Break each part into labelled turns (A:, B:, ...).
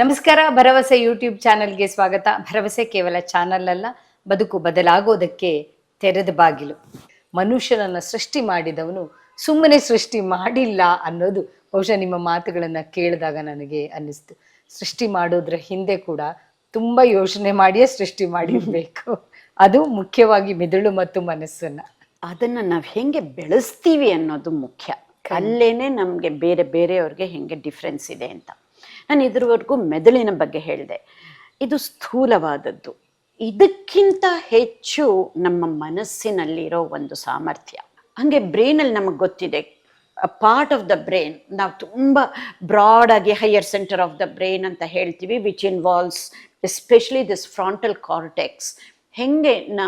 A: ನಮಸ್ಕಾರ, ಭರವಸೆ ಯೂಟ್ಯೂಬ್ ಚಾನೆಲ್ಗೆ ಸ್ವಾಗತ. ಭರವಸೆ ಕೇವಲ ಚಾನಲ್ ಅಲ್ಲ, ಬದುಕು ಬದಲಾಗೋದಕ್ಕೆ ತೆರೆದ ಬಾಗಿಲು. ಮನುಷ್ಯನನ್ನು ಸೃಷ್ಟಿ ಮಾಡಿದವನು ಸುಮ್ಮನೆ ಸೃಷ್ಟಿ ಮಾಡಿಲ್ಲ ಅನ್ನೋದು ಬಹುಶಃ ನಿಮ್ಮ ಮಾತುಗಳನ್ನು ಕೇಳಿದಾಗ ನನಗೆ ಅನ್ನಿಸ್ತು. ಸೃಷ್ಟಿ ಮಾಡೋದ್ರ ಹಿಂದೆ ಕೂಡ ತುಂಬಾ ಯೋಚನೆ ಮಾಡಿಯೇ ಸೃಷ್ಟಿ ಮಾಡಿರಬೇಕು. ಅದು ಮುಖ್ಯವಾಗಿ ಮೆದುಳು ಮತ್ತು ಮನಸ್ಸನ್ನ.
B: ಅದನ್ನ ನಾವು ಹೆಂಗೆ ಬೆಳೆಸ್ತೀವಿ ಅನ್ನೋದು ಮುಖ್ಯ. ಅಲ್ಲೇನೆ ನಮಗೆ ಬೇರೆ ಬೇರೆಯವ್ರಿಗೆ ಹೆಂಗೆ ಡಿಫ್ರೆನ್ಸ್ ಇದೆ ಅಂತ. ನಾನು ಇದರವರೆಗೂ ಮೆದುಳಿನ ಬಗ್ಗೆ ಹೇಳಿದೆ. ಇದು ಸ್ಥೂಲವಾದದ್ದು. ಇದಕ್ಕಿಂತ ಹೆಚ್ಚು ನಮ್ಮ ಮನಸ್ಸಿನಲ್ಲಿರೋ ಒಂದು ಸಾಮರ್ಥ್ಯ. ಹಂಗೆ ಬ್ರೈನಲ್ಲಿ ನಮಗೆ ಗೊತ್ತಿದೆ ಪಾರ್ಟ್ ಆಫ್ ದ ಬ್ರೈನ್ ನಾವು ತುಂಬ ಬ್ರಾಡ್ ಆಗಿ higher center of the brain ಅಂತ ಹೇಳ್ತೀವಿ which involves especially this frontal cortex ಹೆಂಗೆ ನ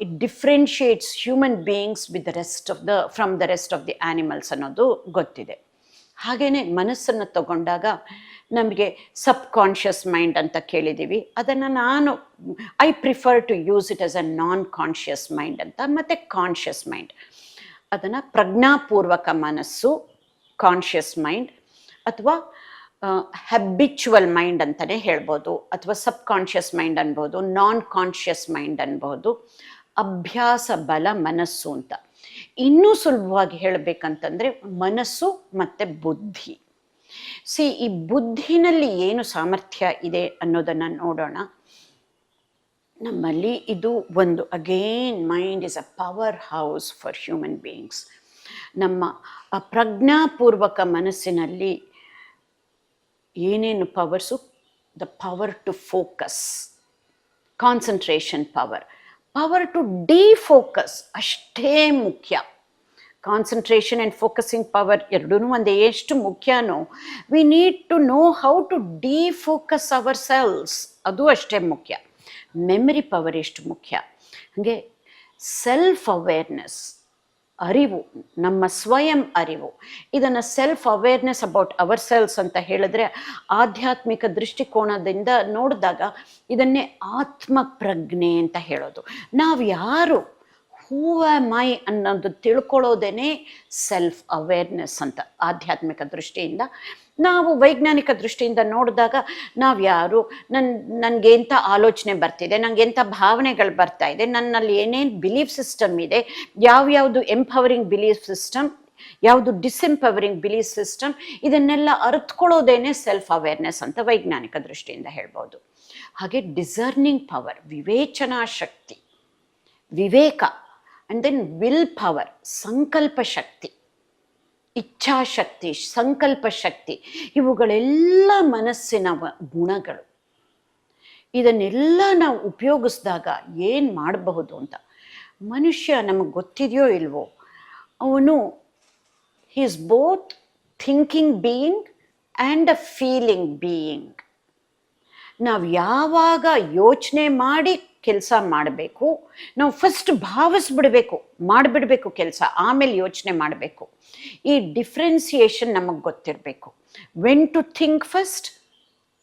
B: it differentiates human beings with the rest of the from the rest of the animals ಅನ್ನೋದು ಗೊತ್ತಿದೆ. ಹಾಗೆಯೇ ಮನಸ್ಸನ್ನು ತಗೊಂಡಾಗ ನಮಗೆ ಸಬ್ ಕಾನ್ಷಿಯಸ್ ಮೈಂಡ್ ಅಂತ ಕೇಳಿದ್ದೀವಿ ಅದನ್ನು ನಾನು I prefer to use it as a non conscious mind ಅಂತ, ಮತ್ತು ಕಾನ್ಷಿಯಸ್ ಮೈಂಡ್ ಅದನ್ನು ಪ್ರಜ್ಞಾಪೂರ್ವಕ ಮನಸ್ಸು ಕಾನ್ಷಿಯಸ್ ಮೈಂಡ್ ಅಥವಾ ಹ್ಯಾಬಿಚುವಲ್ ಮೈಂಡ್ ಅಂತಲೇ ಹೇಳ್ಬೋದು, ಅಥವಾ ಸಬ್ ಕಾನ್ಷಿಯಸ್ ಮೈಂಡ್ ಅನ್ಬೋದು ನಾನ್ ಕಾನ್ಷಿಯಸ್ ಮೈಂಡ್ ಅನ್ಬೋದು, ಅಭ್ಯಾಸ ಬಲ ಮನಸ್ಸು ಅಂತ. ಇನ್ನೂ ಸುಲಭವಾಗಿ ಹೇಳಬೇಕಂತಂದರೆ ಮನಸ್ಸು ಮತ್ತು ಬುದ್ಧಿ. ಸಿ, ಈ ಬುದ್ಧಿನಲ್ಲಿ ಏನು ಸಾಮರ್ಥ್ಯ ಇದೆ ಅನ್ನೋದನ್ನು ನೋಡೋಣ. ನಮ್ಮಲ್ಲಿ ಇದು ಒಂದು again mind is a power house for human beings ನಮ್ಮ ಆ ಪ್ರಜ್ಞಾಪೂರ್ವಕ ಮನಸ್ಸಿನಲ್ಲಿ ಏನೇನು powers the power to focus concentration power power to defocus ಅಷ್ಟೇ ಮುಖ್ಯ. ಕಾನ್ಸಂಟ್ರೇಷನ್ ಆ್ಯಂಡ್ ಫೋಕಸಿಂಗ್ ಪವರ್ ಎರಡೂ ಒಂದು ಎಷ್ಟು ಮುಖ್ಯನೋ we need to know how to defocus ourselves ಅದು ಅಷ್ಟೇ ಮುಖ್ಯ. ಮೆಮರಿ ಪವರ್ ಎಷ್ಟು ಮುಖ್ಯ? ಹಾಗೆ ಸೆಲ್ಫ್ ಅವೇರ್ನೆಸ್ ಅರಿವು, ನಮ್ಮ ಸ್ವಯಂ ಅರಿವು. ಇದನ್ನು self awareness about ourselves ಅಂತ ಹೇಳಿದ್ರೆ, ಆಧ್ಯಾತ್ಮಿಕ ದೃಷ್ಟಿಕೋನದಿಂದ ನೋಡಿದಾಗ ಇದನ್ನೇ ಆತ್ಮ ಪ್ರಜ್ಞೆ ಅಂತ ಹೇಳೋದು. ನಾವು ಯಾರು ಹೂ ಮೈ ಅನ್ನೋದು ತಿಳ್ಕೊಳ್ಳೋದೇನೆ ಸೆಲ್ಫ್ ಅವೇರ್ನೆಸ್ ಅಂತ, ಆಧ್ಯಾತ್ಮಿಕ ದೃಷ್ಟಿಯಿಂದ. ನಾವು ವೈಜ್ಞಾನಿಕ ದೃಷ್ಟಿಯಿಂದ ನೋಡಿದಾಗ ನಾವು ಯಾರು ನನ್ನ ನನಗೆ ಎಂಥ ಆಲೋಚನೆ ಬರ್ತಿದೆ ನನಗೆ ಎಂಥ ಭಾವನೆಗಳು ಬರ್ತಾ ಇದೆ, ನನ್ನಲ್ಲಿ ಏನೇನು ಬಿಲೀಫ್ ಸಿಸ್ಟಮ್ ಇದೆ ಯಾವ್ಯಾವುದು ಎಂಪವರಿಂಗ್ ಬಿಲೀಫ್ ಸಿಸ್ಟಮ್ ಯಾವುದು ಡಿಸ್ಎಂಪವರಿಂಗ್ ಬಿಲೀಫ್ ಸಿಸ್ಟಮ್ ಇದನ್ನೆಲ್ಲ ಅರ್ಥಕೊಳ್ಳೋದೇನೆ ಸೆಲ್ಫ್ ಅವೇರ್ನೆಸ್ ಅಂತ ವೈಜ್ಞಾನಿಕ ದೃಷ್ಟಿಯಿಂದ ಹೇಳ್ಬೋದು. ಹಾಗೆ ಡಿಸರ್ನಿಂಗ್ ಪವರ್ ವಿವೇಚನಾ ಶಕ್ತಿ ವಿವೇಕ ಆ್ಯಂಡ್ ದೆನ್ ವಿಲ್ ಪವರ್ ಸಂಕಲ್ಪ ಶಕ್ತಿ ಇಚ್ಛಾಶಕ್ತಿ ಸಂಕಲ್ಪ ಶಕ್ತಿ ಇವುಗಳೆಲ್ಲ ಮನಸ್ಸಿನ ಗುಣಗಳು. ಇದನ್ನೆಲ್ಲ ನಾವು ಉಪಯೋಗಿಸಿದಾಗ ಏನು ಮಾಡಬಹುದು ಅಂತ. ಮನುಷ್ಯ ನಮಗೆ ಗೊತ್ತಿದೆಯೋ ಇಲ್ವೋ, ಅವನು is both thinking being and a feeling being ನಾವು ಯಾವಾಗ ಯೋಚನೆ ಮಾಡಿ ಕೆಲಸ ಮಾಡಬೇಕು. ನಾವು ಫಸ್ಟ್ ಭಾವಿಸ್ಬಿಡ್ಬೇಕು, ಮಾಡಿಬಿಡ್ಬೇಕು ಕೆಲಸ, ಆಮೇಲೆ ಯೋಚನೆ ಮಾಡಬೇಕು. ಈ ಡಿಫ್ರೆನ್ಸಿಯೇಷನ್ ನಮಗೆ ಗೊತ್ತಿರಬೇಕು. When to think first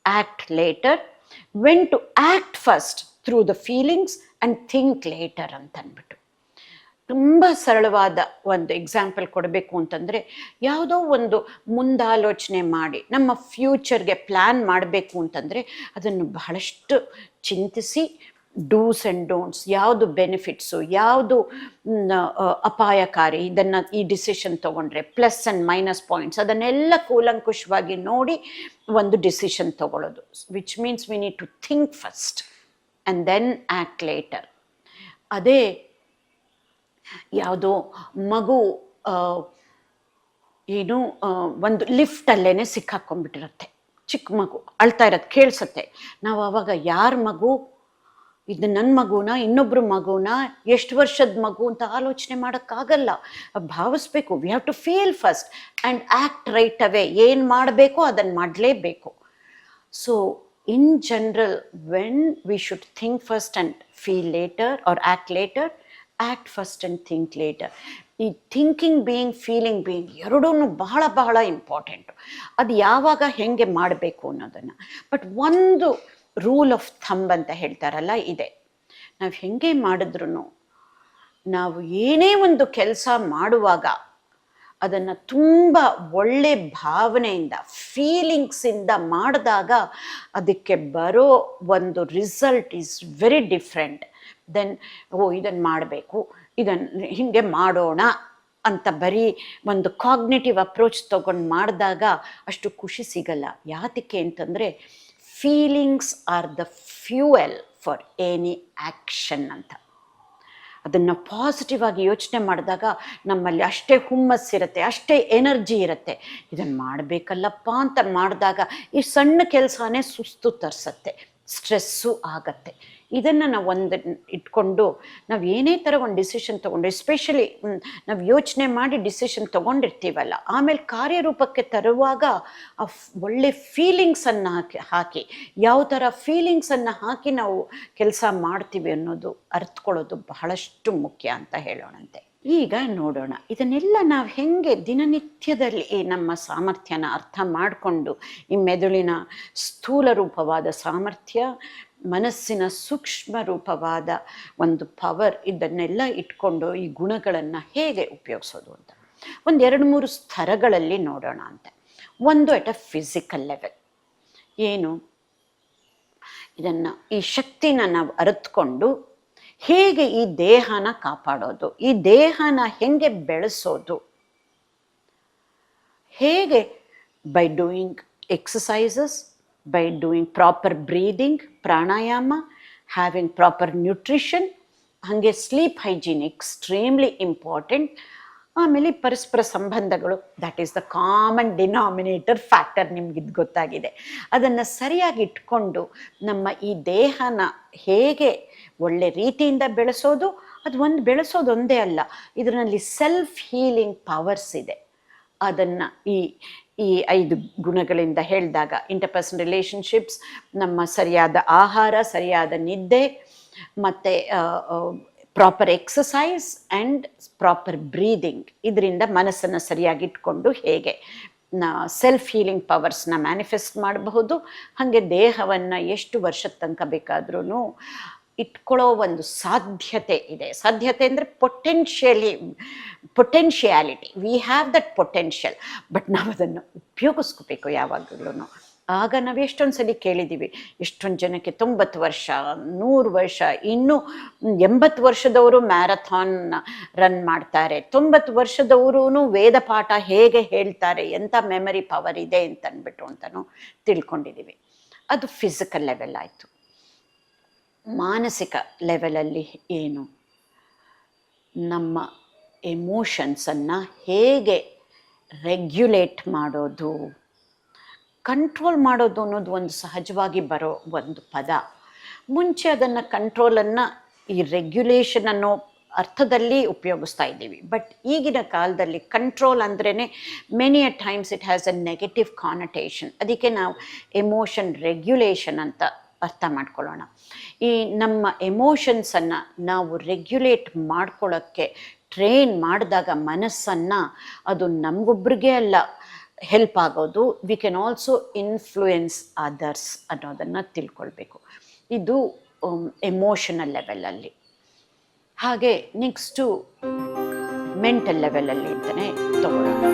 B: act later when to act first through the feelings and think later ಅಂತ ಅಂದ್ಬಿಟ್ಟು ತುಂಬ ಸರಳವಾದ ಒಂದು ಎಕ್ಸಾಂಪಲ್ ಕೊಡಬೇಕು ಅಂತಂದರೆ, ಯಾವುದೋ ಒಂದು ಮುಂದಾಲೋಚನೆ ಮಾಡಿ, ನಮ್ಮ ಫ್ಯೂಚರ್ಗೆ ಪ್ಲ್ಯಾನ್ ಮಾಡಬೇಕು ಅಂತಂದರೆ, ಅದನ್ನು ಬಹಳಷ್ಟು ಚಿಂತಿಸಿ ಡೂಸ್ ಆ್ಯಂಡ್ ಡೋಂಟ್ಸ್ ಯಾವುದು ಬೆನಿಫಿಟ್ಸು ಯಾವುದು ಅಪಾಯಕಾರಿ, ಇದನ್ನು ಈ ಡಿಸಿಷನ್ ತೊಗೊಂಡ್ರೆ ಪ್ಲಸ್ ಆ್ಯಂಡ್ ಮೈನಸ್ ಪಾಯಿಂಟ್ಸ್ ಅದನ್ನೆಲ್ಲ ಕೂಲಂಕುಷವಾಗಿ ನೋಡಿ ಒಂದು ಡಿಸಿಷನ್ ತಗೊಳ್ಳೋದು. Which means we need to think first and then act later ಅದೇ ಯಾವುದೋ ಮಗು ಏನು ಒಂದು ಲಿಫ್ಟಲ್ಲೇ ಸಿಕ್ಕಾಕೊಂಡ್ಬಿಟ್ಟಿರುತ್ತೆ. ಚಿಕ್ಕ ಮಗು, ಅಳ್ತಾ ಇರೋದು ಕೇಳಿಸುತ್ತೆ. ನಾವು ಅವಾಗ ಯಾರ ಮಗು ಇದು ನನ್ನ ಮಗುನ ಇನ್ನೊಬ್ಬರು ಮಗುನ, ಎಷ್ಟು ವರ್ಷದ ಮಗು ಅಂತ ಆಲೋಚನೆ ಮಾಡೋಕ್ಕಾಗಲ್ಲ. ಭಾವಿಸ್ಬೇಕು we have to feel first and act right away ಏನು ಮಾಡಬೇಕೋ ಅದನ್ನು ಮಾಡಲೇಬೇಕು. So in general when we should think first and feel later or act later act first and think later ಈ ಥಿಂಕಿಂಗ್ ಬೀಯಿಂಗ್ ಫೀಲಿಂಗ್ ಬೀಯಿಂಗ್ ಎರಡೂ ಬಹಳ ಬಹಳ important ಅದು ಯಾವಾಗ ಹೆಂಗೆ ಮಾಡಬೇಕು ಅನ್ನೋದನ್ನು. ಬಟ್ ಒಂದು ರೂಲ್ ಆಫ್ ಥಂಬ್ ಅಂತ ಹೇಳ್ತಾರಲ್ಲ, ಇದೆ. ನಾವು ಹೆಂಗೆ ಮಾಡಿದ್ರು ನಾವು ಏನೇ ಒಂದು ಕೆಲಸ ಮಾಡುವಾಗ ಅದನ್ನು ತುಂಬ ಒಳ್ಳೆ ಭಾವನೆಯಿಂದ ಫೀಲಿಂಗ್ಸಿಂದ ಮಾಡಿದಾಗ ಅದಕ್ಕೆ ಬರೋ ಒಂದು result is very different then ಓ ಇದನ್ನು ಮಾಡಬೇಕು ಇದನ್ನು ಹೀಗೆ ಮಾಡೋಣ ಅಂತ ಬರೀ ಒಂದು ಕಾಗ್ನೇಟಿವ್ ಅಪ್ರೋಚ್ ತೊಗೊಂಡು ಮಾಡಿದಾಗ ಅಷ್ಟು ಖುಷಿ ಸಿಗಲ್ಲ. ಯಾತಕ್ಕೆ ಅಂತಂದರೆ feelings are the fuel for any action ಅಂತ. ಅದನ್ನು ಪಾಸಿಟಿವ್ ಆಗಿ ಯೋಚನೆ ಮಾಡಿದಾಗ ನಮ್ಮಲ್ಲಿ ಅಷ್ಟೇ ಹುಮ್ಮಸ್ಸಿರುತ್ತೆ ಅಷ್ಟೇ ಎನರ್ಜಿ ಇರುತ್ತೆ. ಇದನ್ನು ಮಾಡಬೇಕಲ್ಲಪ್ಪ ಅಂತ ಮಾಡಿದಾಗ ಈ ಸಣ್ಣ ಕೆಲಸನೇ ಸುಸ್ತು ತರಿಸತ್ತೆ ಸ್ಟ್ರೆಸ್ಸು ಆಗತ್ತೆ. ಇದನ್ನು ನಾವು ಒಂದು ಇಟ್ಕೊಂಡು ನಾವು ಏನೇ ಥರ ಒಂದು ಡಿಸಿಷನ್ ತೊಗೊಂಡು ಎಸ್ಪೆಷಲಿ ನಾವು ಯೋಚನೆ ಮಾಡಿ ಡಿಸಿಷನ್ ತೊಗೊಂಡಿರ್ತೀವಲ್ಲ, ಆಮೇಲೆ ಕಾರ್ಯರೂಪಕ್ಕೆ ತರುವಾಗ ಆ ಒಳ್ಳೆ ಫೀಲಿಂಗ್ಸನ್ನು ಹಾಕಿ ಹಾಕಿ. ಯಾವ ಥರ ಫೀಲಿಂಗ್ಸನ್ನು ಹಾಕಿ ನಾವು ಕೆಲಸ ಮಾಡ್ತೀವಿ ಅನ್ನೋದು ಅರ್ಥಕೊಳ್ಳೋದು ಬಹಳಷ್ಟು ಮುಖ್ಯ ಅಂತ ಹೇಳೋಣಂತೆ. ಈಗ ನೋಡೋಣ, ಇದನ್ನೆಲ್ಲ ನಾವು ಹೆಂಗೆ ದಿನನಿತ್ಯದಲ್ಲಿ ನಮ್ಮ ಸಾಮರ್ಥ್ಯನ ಅರ್ಥ ಮಾಡಿಕೊಂಡು, ಈ ಮೆದುಳಿನ ಸ್ಥೂಲ ರೂಪವಾದ ಸಾಮರ್ಥ್ಯ ಮನಸ್ಸಿನ ಸೂಕ್ಷ್ಮ ರೂಪವಾದ ಒಂದು ಪವರ್ ಇದನ್ನೆಲ್ಲ ಇಟ್ಕೊಂಡು ಈ ಗುಣಗಳನ್ನು ಹೇಗೆ ಉಪಯೋಗಿಸೋದು ಅಂತ. ಒಂದು ಎರಡು ಮೂರು ಸ್ತರಗಳಲ್ಲಿ ನೋಡೋಣ ಅಂತ. ಒಂದು ಎಟ್ ಅ ಫಿಸಿಕಲ್ ಲೆವೆಲ್ ಏನು? ಇದನ್ನು ಈ ಶಕ್ತಿನ ನಾವು ಅರಿತ್ಕೊಂಡು ಹೇಗೆ ಈ ದೇಹನ ಕಾಪಾಡೋದು? ಈ ದೇಹನ ಹೆಂಗೆ ಬೆಳೆಸೋದು? ಹೇಗೆ by doing exercises by doing proper breathing, pranayama having proper nutrition ಹಾಗೆ ಸ್ಲೀಪ್ ಹೈಜೀನ್ ಎಕ್ಸ್ಟ್ರೀಮ್ಲಿ ಇಂಪಾರ್ಟೆಂಟ್ ಆಮೇಲೆ ಪರಸ್ಪರ ಸಂಬಂಧಗಳು that is the common denominator factor ನಿಮ್ಗೆ ಇದು ಗೊತ್ತಾಗಿದೆ. ಅದನ್ನು ಸರಿಯಾಗಿ ಇಟ್ಕೊಂಡು ನಮ್ಮ ಈ ದೇಹನ ಹೇಗೆ ಒಳ್ಳೆ ರೀತಿಯಿಂದ ಬೆಳೆಸೋದು ಅದು ಒಂದು ಬೆಳೆಸೋದು ಒಂದೇ ಅಲ್ಲ ಇದರಲ್ಲಿ ಸೆಲ್ಫ್ ಹೀಲಿಂಗ್ ಪವರ್ಸ್ ಇದೆ. ಅದನ್ನು ಈ ಈ ಐದು ಗುಣಗಳಿಂದ ಹೇಳಿದಾಗ ಇಂಟರ್ಪರ್ಸನ್ ರಿಲೇಷನ್ಶಿಪ್ಸ್ ನಮ್ಮ ಸರಿಯಾದ ಆಹಾರ, ಸರಿಯಾದ ನಿದ್ದೆ, ಮತ್ತು proper exercise and proper breathing ಇದರಿಂದ ಮನಸ್ಸನ್ನು ಸರಿಯಾಗಿ ಇಟ್ಕೊಂಡು ಹೇಗೆ ಸೆಲ್ಫ್ ಹೀಲಿಂಗ್ ಪವರ್ಸ್ನ ಮ್ಯಾನಿಫೆಸ್ಟ್ ಮಾಡಬಹುದು, ಹಾಗೆ ದೇಹವನ್ನು ಎಷ್ಟು ವರ್ಷದ ತನಕ ಬೇಕಾದ್ರೂ ಇಟ್ಕೊಳ್ಳೋ ಒಂದು ಸಾಧ್ಯತೆ ಇದೆ. ಸಾಧ್ಯತೆ ಅಂದರೆ potentially potentiality we have that potential but ನಾವು ಅದನ್ನು ಉಪಯೋಗಿಸ್ಕೋಬೇಕು ಯಾವಾಗಲೂ ಆಗ ನಾವು ಎಷ್ಟೊಂದು ಸಲ ಕೇಳಿದ್ದೀವಿ ಎಷ್ಟೊಂದು ಜನಕ್ಕೆ ತೊಂಬತ್ತು ವರ್ಷ, ನೂರು ವರ್ಷ, ಇನ್ನೂ ಎಂಬತ್ತು ವರ್ಷದವರು ಮ್ಯಾರಥಾನ್ ರನ್ ಮಾಡ್ತಾರೆ. ತೊಂಬತ್ತು ವರ್ಷದವರು ವೇದ ಪಾಠ ಹೇಗೆ ಹೇಳ್ತಾರೆ ಎಂಥ ಮೆಮರಿ ಪವರ್ ಇದೆ ಅಂತ ಅಂದ್ಬಿಟ್ಟು ಅಂತಲೂ ತಿಳ್ಕೊಂಡಿದ್ದೀವಿ ಅದು ಫಿಸಿಕಲ್ ಲೆವೆಲ್ ಆಯಿತು. ಮಾನಸಿಕ ಲೆವೆಲಲ್ಲಿ ಏನು? ನಮ್ಮ ಎಮೋಷನ್ಸನ್ನು ಹೇಗೆ ರೆಗ್ಯುಲೇಟ್ ಮಾಡೋದು? ಕಂಟ್ರೋಲ್ ಮಾಡೋದು ಅನ್ನೋದು ಒಂದು ಸಹಜವಾಗಿ ಬರೋ ಒಂದು ಪದ. ಮುಂಚೆ ಅದನ್ನು ಕಂಟ್ರೋಲನ್ನು ಈ ರೆಗ್ಯುಲೇಷನ್ ಅನ್ನೋ ಅರ್ಥದಲ್ಲಿ ಉಪಯೋಗಿಸ್ತಾ ಇದ್ದೀವಿ. ಬಟ್ ಈಗಿನ ಕಾಲದಲ್ಲಿ ಕಂಟ್ರೋಲ್ ಅಂದ್ರೇ many a times it has a negative connotation ಅದಕ್ಕೆ ನಾವು ಎಮೋಷನ್ ರೆಗ್ಯುಲೇಷನ್ ಅಂತ ಅರ್ಥ ಮಾಡ್ಕೊಳ್ಳೋಣ. ಈ ನಮ್ಮ ಎಮೋಷನ್ಸನ್ನು ನಾವು ರೆಗ್ಯುಲೇಟ್ ಮಾಡ್ಕೊಳ್ಳೋಕ್ಕೆ ಟ್ರೈನ್ ಮಾಡಿದಾಗ ಮನಸ್ಸನ್ನು ಅದು ನಮಗೊಬ್ರಿಗೆ ಅಲ್ಲ ಹೆಲ್ಪ್ ಆಗೋದು. We can also influence others ಅನ್ನೋದನ್ನು ತಿಳ್ಕೊಳ್ಬೇಕು. ಇದು ಎಮೋಷನಲ್ ಲೆವೆಲಲ್ಲಿ ಹಾಗೆ ನೆಕ್ಸ್ಟು ಮೆಂಟಲ್ ಲೆವೆಲಲ್ಲಿ ಅಂತಲೇ ತಗೊಳ್ಳೋಣ.